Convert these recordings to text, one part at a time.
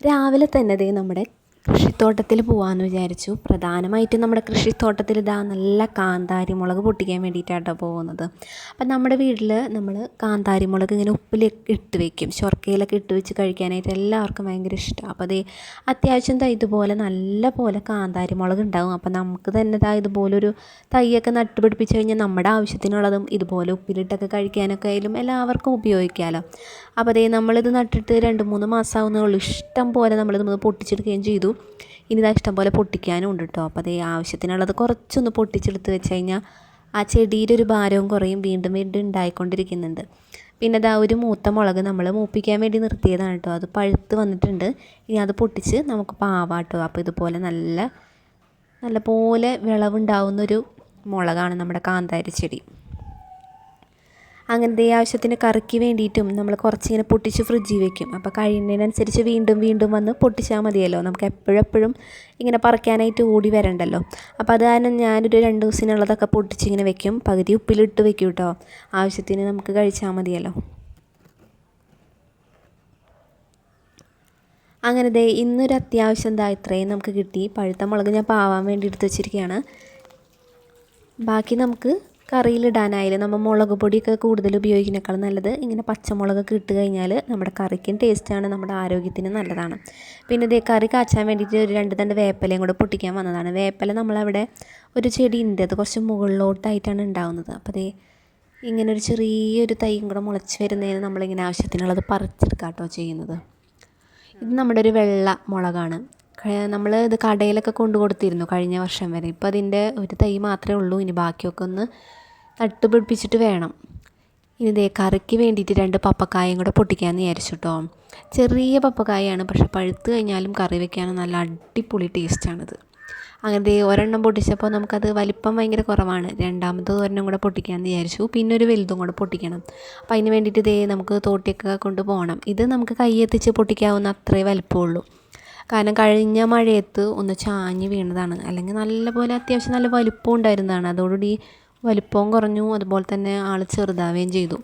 രാവിലെ തന്നെ ദേ നമ്മുടെ കൃഷിത്തോട്ടത്തിൽ പോകാമെന്ന് വിചാരിച്ചു. പ്രധാനമായിട്ടും നമ്മുടെ കൃഷിത്തോട്ടത്തിൽ ഇതാ നല്ല കാന്താരി മുളക് പൊട്ടിക്കാൻ വേണ്ടിയിട്ടാട്ടോ പോകുന്നത്. അപ്പം നമ്മുടെ വീട്ടിൽ നമ്മൾ കാന്താരി മുളക് ഇങ്ങനെ ഉപ്പിൽ ഇട്ട് വെക്കും. ചൊർക്കയിലൊക്കെ ഇട്ട് വെച്ച് കഴിക്കാനായിട്ട് എല്ലാവർക്കും ഭയങ്കര ഇഷ്ടമാണ് അപ്പോൾ അതേ അത്യാവശ്യം ദാ ഇതുപോലെ നല്ല പോലെ കാന്താരി മുളക് ഉണ്ടാവും. അപ്പം നമുക്ക് തന്നെ ഇതാ ഇതുപോലൊരു തൈയൊക്കെ നട്ടുപിടിപ്പിച്ച് കഴിഞ്ഞാൽ നമ്മുടെ ആവശ്യത്തിനുള്ളതും ഇതുപോലെ ഉപ്പിലിട്ടൊക്കെ കഴിക്കാനൊക്കെ ആയാലും എല്ലാവർക്കും ഉപയോഗിക്കാമല്ലോ അപ്പോൾ അതേ നമ്മളിത് നട്ടിട്ട് രണ്ട് മൂന്ന് മാസമാവുന്നേ ഉള്ളൂ. ഇഷ്ടം പോലെ നമ്മളിത് പൊട്ടിച്ചെടുക്കുകയും ചെയ്തു. ഇനി ഇതാ ഇഷ്ടംപോലെ പൊട്ടിക്കാനും ഉണ്ട് കേട്ടോ അപ്പോൾ അതേ ആവശ്യത്തിനുള്ളത് കുറച്ചൊന്ന് പൊട്ടിച്ചെടുത്ത് വെച്ച് കഴിഞ്ഞാൽ ആ ചെടിയുടെ ഒരു ഭാരവും കുറയും വീണ്ടും വീണ്ടും ഉണ്ടായിക്കൊണ്ടിരിക്കുന്നുണ്ട്. പിന്നെ ഇതാ ഒരു മൂത്ത മുളക് നമ്മൾ മൂപ്പിക്കാൻ വേണ്ടി നിർത്തിയതാണ് കേട്ടോ അത് പഴുത്ത് വന്നിട്ടുണ്ട്. ഇനി അത് പൊട്ടിച്ച് നമുക്ക് പാവാട്ടോ. അപ്പോൾ ഇതുപോലെ നല്ല നല്ല പോലെ വിളവുണ്ടാവുന്നൊരു മുളകാണ് നമ്മുടെ കാന്താരി ചെടി. അങ്ങനത്തെ ആവശ്യത്തിന് കറിക്ക് വേണ്ടിയിട്ടും നമ്മൾ കുറച്ചിങ്ങനെ പൊട്ടിച്ച് ഫ്രിഡ്ജിൽ വെക്കും. അപ്പോൾ കഴിയുന്നതിനനുസരിച്ച് വീണ്ടും വീണ്ടും വന്ന് പൊട്ടിച്ചാൽ മതിയല്ലോ. നമുക്ക് എപ്പോഴെപ്പോഴും ഇങ്ങനെ പറിക്കാനായിട്ട് ഓടി വരണ്ടല്ലോ. അപ്പോൾ അത് കാരണം ഞാനൊരു രണ്ട് ദിവസത്തിനുള്ളതൊക്കെ പൊട്ടിച്ചിങ്ങനെ വെക്കും. പകുതി ഉപ്പിലിട്ട് വെക്കും കേട്ടോ. ആവശ്യത്തിന് നമുക്ക് കഴിച്ചാൽ മതിയല്ലോ. അങ്ങനെ ദേ ഇന്നൊരു അത്യാവശ്യം എന്താ ഇത്രയും നമുക്ക് കിട്ടി. പഴുത്ത മുളക് ഞാൻ പാവാൻ വേണ്ടി എടുത്ത് വെച്ചിരിക്കുകയാണ്. ബാക്കി നമുക്ക് കറിയിലിടാനായാലും നമ്മൾ മുളക് പൊടിയൊക്കെ കൂടുതൽ ഉപയോഗിക്കുന്നതിനേക്കാളും നല്ലത് ഇങ്ങനെ പച്ചമുളകൊക്കെ ഇട്ട് കഴിഞ്ഞാൽ നമ്മുടെ കറിക്കും ടേസ്റ്റാണ് നമ്മുടെ ആരോഗ്യത്തിന് നല്ലതാണ്. പിന്നെ ഇതേ കറി കാച്ചാൻ വേണ്ടിയിട്ട് ഒരു രണ്ട് തണ്ട് വേപ്പലയും കൂടെ പൊട്ടിക്കാൻ വന്നതാണ്. വേപ്പല നമ്മളവിടെ ഒരു ചെടി ഉണ്ട് അത് കുറച്ച് മുകളിലോട്ടായിട്ടാണ് ഉണ്ടാകുന്നത് അപ്പോൾ അതേ ഇങ്ങനെ ഒരു ചെറിയൊരു തൈയും കൂടെ മുളച്ച് വരുന്നതിന് നമ്മളിങ്ങനെ ആവശ്യത്തിനുള്ളത് പറിച്ചെടുക്കാം കേട്ടോ ചെയ്യുന്നത്. ഇത് നമ്മുടെ ഒരു വെള്ള മുളകാണ്. നമ്മൾ ഇത് കടയിലൊക്കെ കൊണ്ടു കൊടുത്തിരുന്നു കഴിഞ്ഞ വർഷം വരെ. ഇപ്പോൾ അതിന്റെ ഒരു തൈ മാത്രമേ ഉള്ളൂ ഇനി ബാക്കിയൊക്കെ ഒന്ന് നട്ട് പിടിപ്പിച്ചിട്ട് വേണം. ഇനി ദേ കറിക്ക് വേണ്ടിയിട്ട് രണ്ട് പപ്പക്കായും കൂടെ പൊട്ടിക്കാമെന്ന് വിചാരിച്ചു കേട്ടോ ചെറിയ പപ്പക്കായാണ് പക്ഷെ പഴുത്ത് കഴിഞ്ഞാലും കറി വെക്കാൻ നല്ല അടിപൊളി ടേസ്റ്റാണിത്. അങ്ങനെ ഒരെണ്ണം പൊട്ടിച്ചപ്പോൾ നമുക്കത് വലിപ്പം ഭയങ്കര കുറവാണ്. രണ്ടാമത്തെ ഒരെണ്ണം കൂടെ പൊട്ടിക്കാമെന്ന് വിചാരിച്ചു. പിന്നെ ഒരു വലുതും കൂടെ പൊട്ടിക്കണം. അപ്പോൾ അതിന് വേണ്ടിയിട്ട് ദേ നമുക്ക് തോട്ടിയൊക്കെ കൊണ്ട് പോകണം ഇത് നമുക്ക് കൈ എത്തിച്ച് പൊട്ടിക്കാവുന്ന അത്രേ വലിപ്പമുള്ളൂ. കാരണം കഴിഞ്ഞ മഴയത്ത് ഒന്ന് ചാഞ്ഞ് വീണതാണ്. അല്ലെങ്കിൽ നല്ലപോലെ അത്യാവശ്യം നല്ല വലിപ്പം ഉണ്ടായിരുന്നതാണ്. അതോടുകൂടി വലിപ്പവും കുറഞ്ഞു. അതുപോലെ തന്നെ ആൾ ചെറുതാവുകയും ചെയ്തു.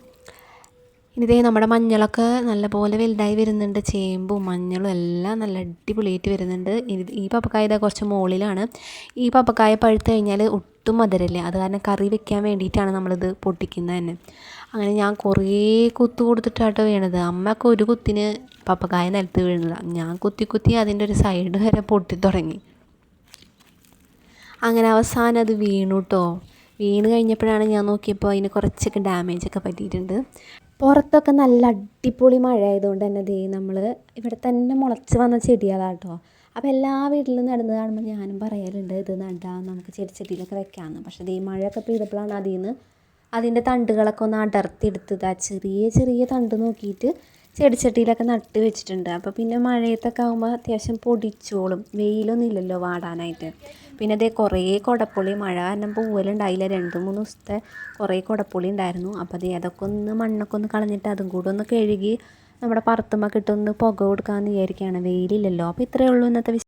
ഇനി ഇതേ നമ്മുടെ മഞ്ഞളൊക്കെ നല്ലപോലെ വലുതായി വരുന്നുണ്ട്. ചേമ്പും മഞ്ഞളും എല്ലാം നല്ല അടിപൊളിയായിട്ട് വരുന്നുണ്ട്. ഈ പപ്പക്കായ ഇതാ കുറച്ച് മുകളിലാണ്. ഈ പപ്പക്കായ പഴുത്ത് കഴിഞ്ഞാൽ ഒട്ടും മധുരല്ലേ അത് കാരണം കറി വെക്കാൻ വേണ്ടിയിട്ടാണ് നമ്മളിത് പൊട്ടിക്കുന്നത് തന്നെ. അങ്ങനെ ഞാൻ കുറേ കുത്തു കൊടുത്തിട്ടാട്ടോ വീണത്. അമ്മയ്ക്ക് ഒരു കുത്തിന് പപ്പക്കായ നിലത്ത് വീഴുന്നതാണ് ഞാൻ കുത്തി കുത്തി അതിന്റെ ഒരു സൈഡ് വരെ പൊട്ടി തുടങ്ങി. അങ്ങനെ അവസാനം അത് വീണു കേട്ടോ വീണ് കഴിഞ്ഞപ്പോഴാണ് ഞാൻ നോക്കിയപ്പോൾ അതിന് കുറച്ചൊക്കെ ഡാമേജൊക്കെ പറ്റിയിട്ടുണ്ട്. പുറത്തൊക്കെ നല്ല അടിപൊളി മഴ ആയതുകൊണ്ട് തന്നെ ദേ നമ്മൾ ഇവിടെ തന്നെ മുളച്ച് വന്ന ചെടികളാണ് കേട്ടോ അപ്പോൾ എല്ലാ വീട്ടിലും നടന്ന് കാണുമ്പോൾ ഞാനും പറയലുണ്ട് ഇത് നടാം നമുക്ക് ചെടിച്ചട്ടിയിലൊക്കെ വെക്കാമെന്ന് പക്ഷേ ദേ മഴയൊക്കെ പെയ്തപ്പോഴാണ് അതിൽ നിന്ന് അതിന്റെ തണ്ടുകളൊക്കെ ഒന്ന് അടർത്തിയെടുത്ത് ചെറിയ ചെറിയ തണ്ട് നോക്കിയിട്ട് ചെടിച്ചട്ടിയിലൊക്കെ നട്ട് വെച്ചിട്ടുണ്ട്. അപ്പോൾ പിന്നെ മഴയത്തൊക്കെ ആകുമ്പോൾ അത്യാവശ്യം പൊടിച്ചോളും. വെയിലൊന്നും ഇല്ലല്ലോ വാടാനായിട്ട്. പിന്നെ അതേ കുറേ കുടപ്പുളി മഴ കാരണം പൂവലുണ്ടായില്ല. രണ്ട് മൂന്ന് ദിവസത്തെ കുറേ കുടപ്പുളി ഉണ്ടായിരുന്നു. അപ്പോൾ അതേ അതൊക്കെ ഒന്ന് മണ്ണൊക്കെ ഒന്ന് കളഞ്ഞിട്ട് അതും കൂടെ ഒന്ന് കഴുകി നമ്മുടെ പറത്തുമ്പോൾ ഇട്ടൊന്ന് പുക കൊടുക്കാമെന്ന് വിചാരിക്കുകയാണ് വെയിലില്ലല്ലോ. അപ്പോൾ ഇത്രയേ ഉള്ളൂ ഇന്നത്തെ